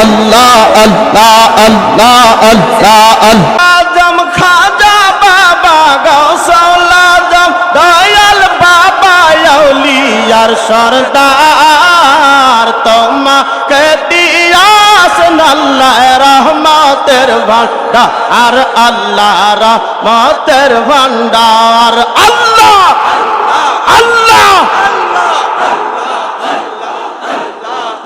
আল্লাহ আল্লাহ আল্লাহ আল্লাহ। আল্লাহ আজম খাজা বাবা গৌসল আজম দয়াল বাবা আউলিয়ার সরদার। তোমাকে দিয়াস আল্লাহ রহমতের ভান্ডার আল্লাহ রহমতের ভান্ডার আল্লাহ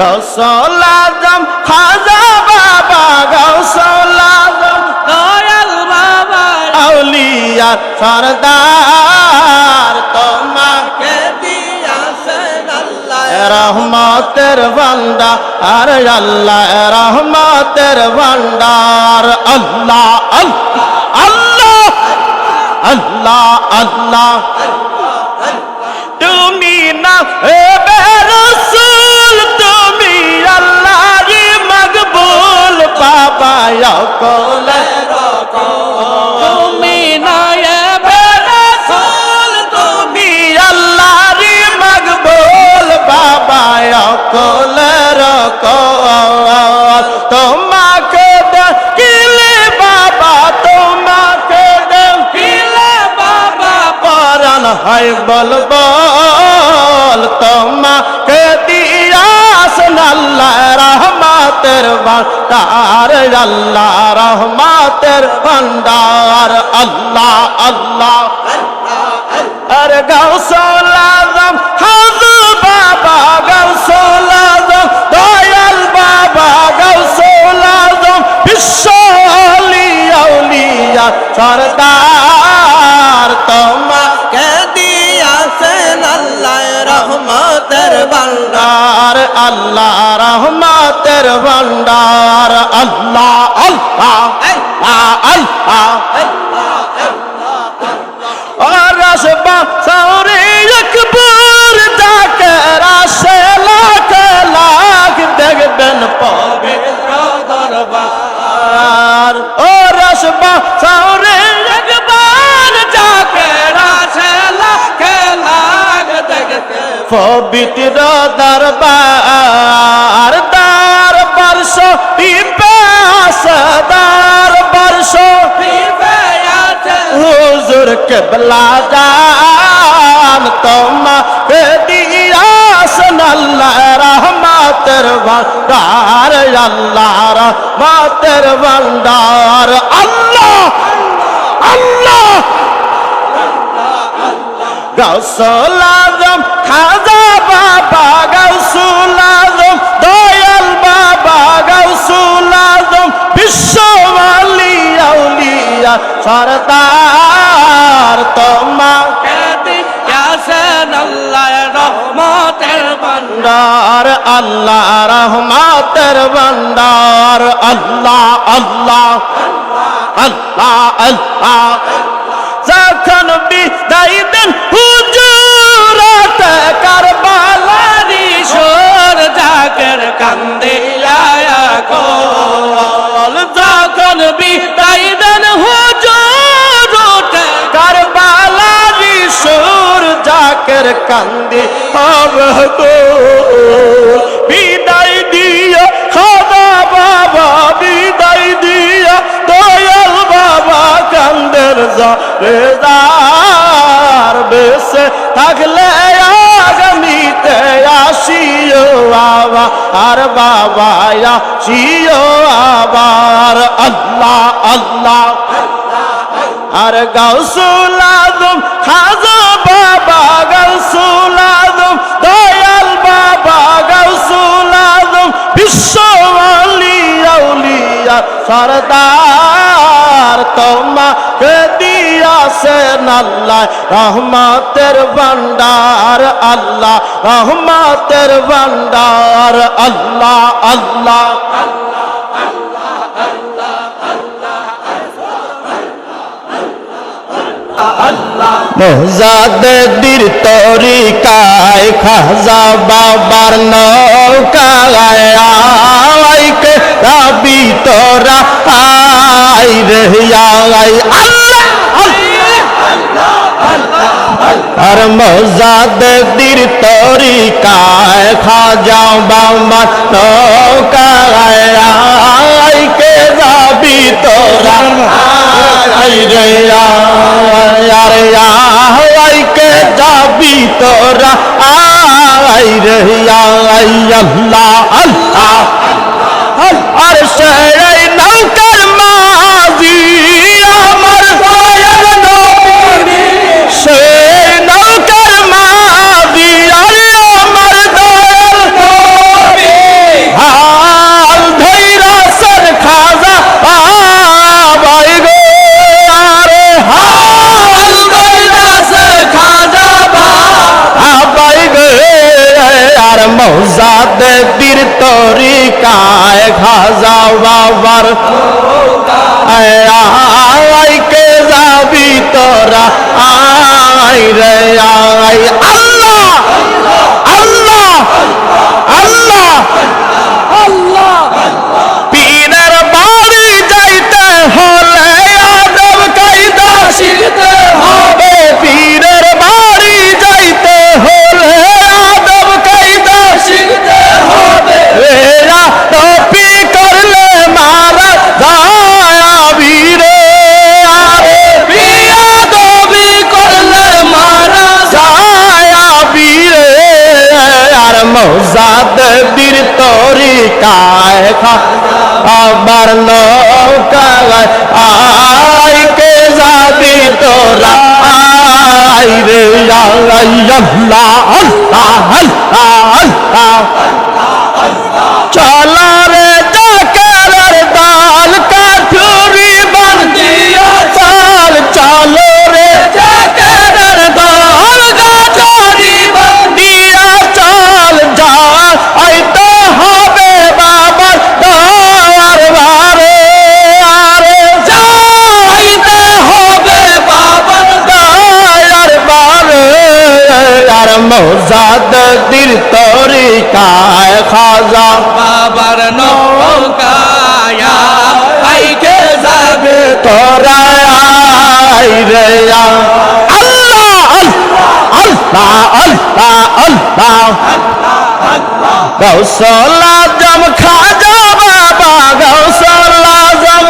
গৌসল আজম, খাজা বাবা গৌসল দয়াল বাবা, আউলিয়া সরদার, তোমাকে দিয়াছেন আল্লাহ। রহমতের ভান্ডার আল্লাহ রহমতের আল্লাহ আল্লাহ আল্লাহ আল্লাহ আল্লাহ। কল তুমি না এবে রসুল তুমি আল্লাহর মকবুল বাবা কল রকল তোমাকে ডাকিলে বাবা, তোমাকে ডাকিলে বাবা, পরাণ হয় বল ভান্ডার আল্লাহ, রহমাতের ভান্ডার আল্লাহ আল্লাহ। আরে গৌসল আজম হাজু বাবা গৌসল আজম, দয়াল বাবা গৌসল আজম, বিশ্ব আউলিয়া, সরদার ভান্ডার আল্লাহ রহমতের ভান্ডার আল্লাহ আল্লাহ আল্লাহ আল্লাহ। পবিত্র দরবার দার বর্ষ দার বর্ষ হুজুর কেবলা জান তোমাকে দিয়াসন আল্লাহ রহমতের ভান্ডার আল্লাহ রহমতের ভান্ডার আল্লাহ আল্লাহ গৌসল আজম খাজা বাবা গৌসুল আজম, দয়াল বাবা গৌসুল আজম বিশ্বমালি আউলিয়া, সরদার তোমাকে দিয়াছেন আল্লাহ রহমতের ভান্ডার আল্লাহ আল্লাহ আল্লাহ আল্লাহ যখন বিদায় দেন হুজুরত কান্দে হবে গো। বিদায় দিয়া, খাদা বাবা, বিদায় দিয়া, দয়াল বাবা কান্দের জরেদার বেসে থাকলে আগামীতে আসিও বাবা, আর বাবা আসিও আবার। আল্লাহ আল্লাহ আর গাউসুল আজম বিশ্বমালি আউলিয়া সরদার তোমাকে দিয়াছেন আল্লাহ রহমতের ভান্ডার আল্লাহ রহমতের ভান্ডার আল্লাহ আল্লাহ। মোজাদের তরিকায় খাজা বাবার নৌকায় আলাইকে রাবি তোরা আই রে আলাই আর তরিকায় খাজা বাবার নৌকায় আলাইকে রাবি তোরা আরে আইকে যাবি তোরা আই রে আল্লাহ আল্লাহ আল্লাহ আর সে তরিকায় খাজা বাবার। আয় কে যাবি তোরা? আয় রে আই খা আবার নৌকায় আই কে যাবি তোরা? আই আল্লাহ আল্লাহ আল্লাহ। আর মৌজাদ দিল তরিকায় খাজা। বাবার নৌকায়া আইকে যাবে তোরা আই রে। আল্লাহ আল্লাহ আল্লাহ আল্লাহ। গৌসলা জম খাজা বাবা গৌসলা জম।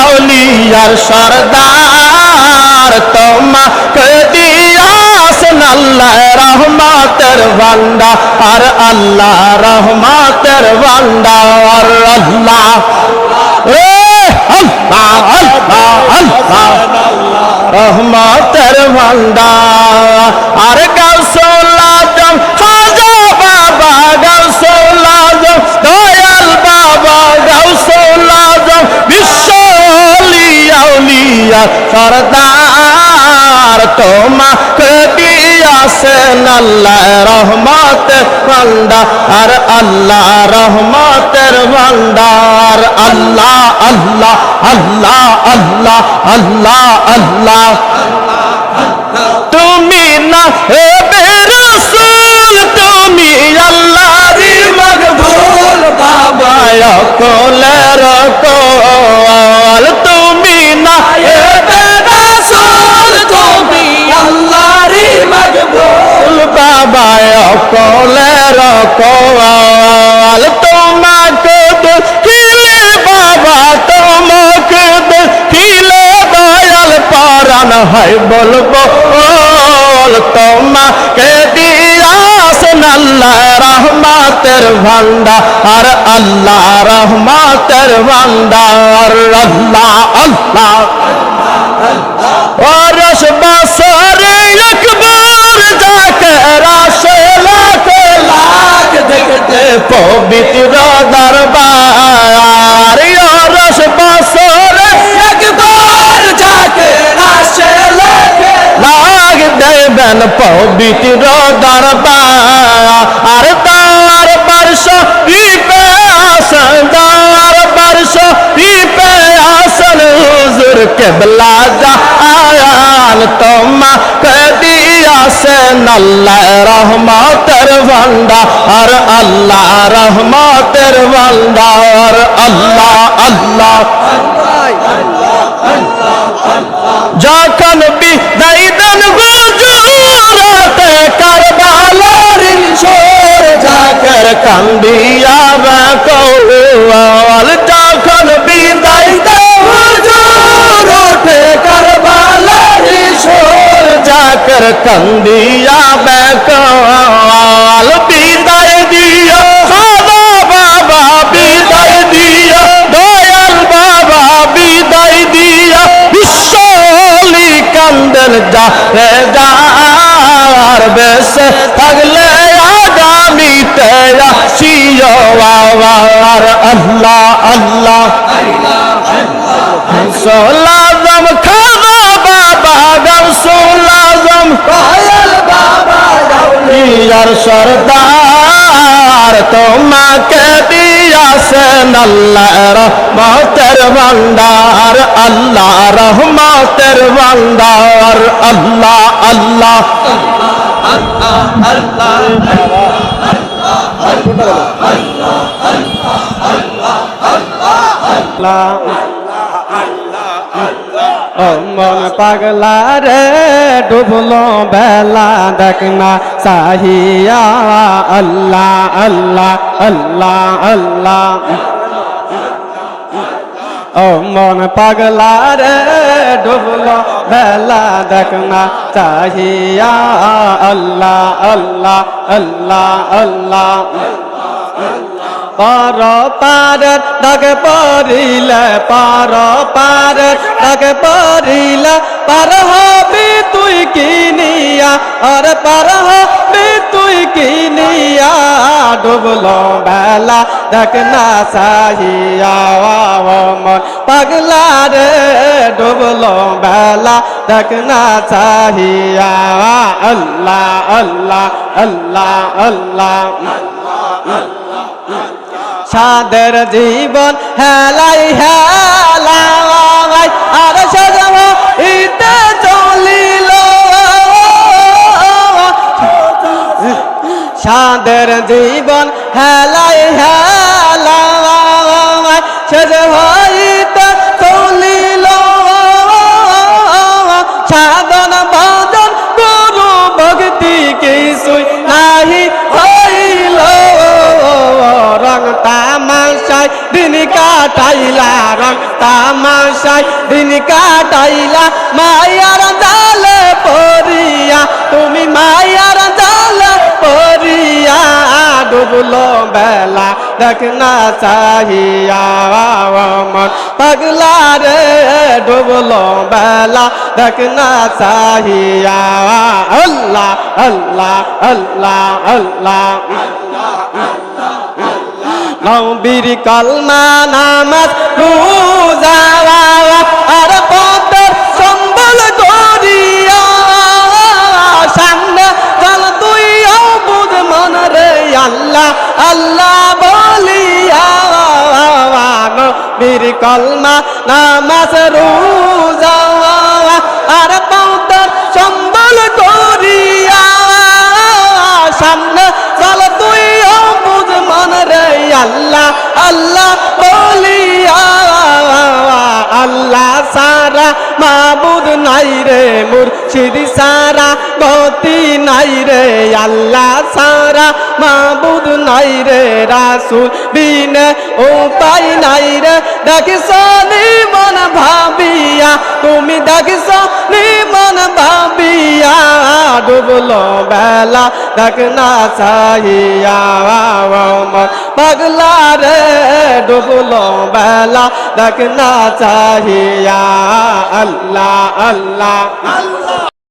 আউলিয়ার সরদার দিয়াসন আল্লাহ রহমাতের বান্দা আর আল্লাহ রহমাতের বান্দা আর আল্লাহ। রহমাতের বান্দা। আল্লাহ রহমত ভান্ডার আল্লাহ রহমতের ভান্ডার আল্লাহ আল্লাহ আল্লাহ আল্লাহ আল্লাহ আল্লাহ। কোল তোমাকে দেখিলে বাবা, তোমাকে দেখিলে দয়াল পারান হয় বলব, বল তোমাকে দিয়াছেন আল্লাহ রহমাতের ভান্ডার আল্লাহ রহমাতের ভান্ডার আল্লাহ আল্লাহ ওরস পবিত্র দরবার ওরস বসরে একবার যাকে লাগে দেবেন পবিত্র দরবার, আর তার বর্ষ বিপে আসন, তার বর্ষ বিপে আসন, হুজুর কেবলা জাহান তোমাকে দিয়াছেন আল্লাহ রহমতের ভান্ডার আল্লাহ রহমতের ভান্ডার আল্লাহ আল্লাহ, যখন বিদায় দেন হুজুরাতে কারবালার সোর জাকর কান্দিয়া যখন কর কান্দিয়া বেকাল বিদায় দিও সাদা বাবা বিদায় দিও দয়াল বাবা বিদায় দিও বিশ্বলি কান্দেন যা রে যার বেসে থাকলে আগামি তেরা সিও বাবার আল্লাহ আল্লাহ সোলা ইয়ার সরদার তোমাকে দিয়াছেন আল্লাহ রহমতের ভান্ডার আল্লাহ রহমতের ভান্ডার আল্লাহ আল্লাহ মন পাগলা রে ডুবলো বেলা দেখনা সাহিয়া আল্লাহ আল্লাহ আল্লাহ আল্লাহ। ও মন পাগলা রে ডুবলো বেলা দেখনা চাহিয়া, আল্লাহ আল্লাহ আল্লাহ আল্লাহ। পার পারের ডাকে পড়িলে পার পারের ডাকে পড়িলে পার হবি তুই কিনিয়া আর পার হবি তুই কিনিয়া ডুবলো বেলা দেখ না সাহিয়া মন পাগলা রে, ডুবলো বেলা দেখ না সাহিয়া আল্লাহ আল্লাহ আল্লাহ আল্লাহ। সাদের জীবন হেলাই হেলাই আর সাজাব ইতে চলিল সাদের জীবন হেলাই হেলাই রং তামাশাই দিন কাটাইলা মায়ার জালে পরিয়া তুমি মায়ার জালে পরিয়া ডুবলো বেলা দেখ না চাহিয়া মন পাগলা রে, ডুবলো বেলা দেখ না চাহিয়া আল্লাহ আল্লাহ আল্লাহ আল্লাহ। নবীর কলমা, নামাজ, রোজা আর পথের সম্বল করিয়া সামনে চল তুই বুঝ মন রে আল্লাহ আল্লাহ বলিয়া, নবীর কলমা নাই রে মুর্শিদ সারা গতি নাই রে আল্লাহ সারা মাবুদ নাই রে রাসুল, বিনে ও পাই নাই রে। দেখিস মন ভাবিয়া, তুমি দেখিস মন ভাবিয়া, ডুবলো বেলা দেখ না চাহিয়া। পাগলা রে, ডুবলো বেলা দেখ না চাহিয়া। আল্লাহ আল্লাহ আল্লাহ।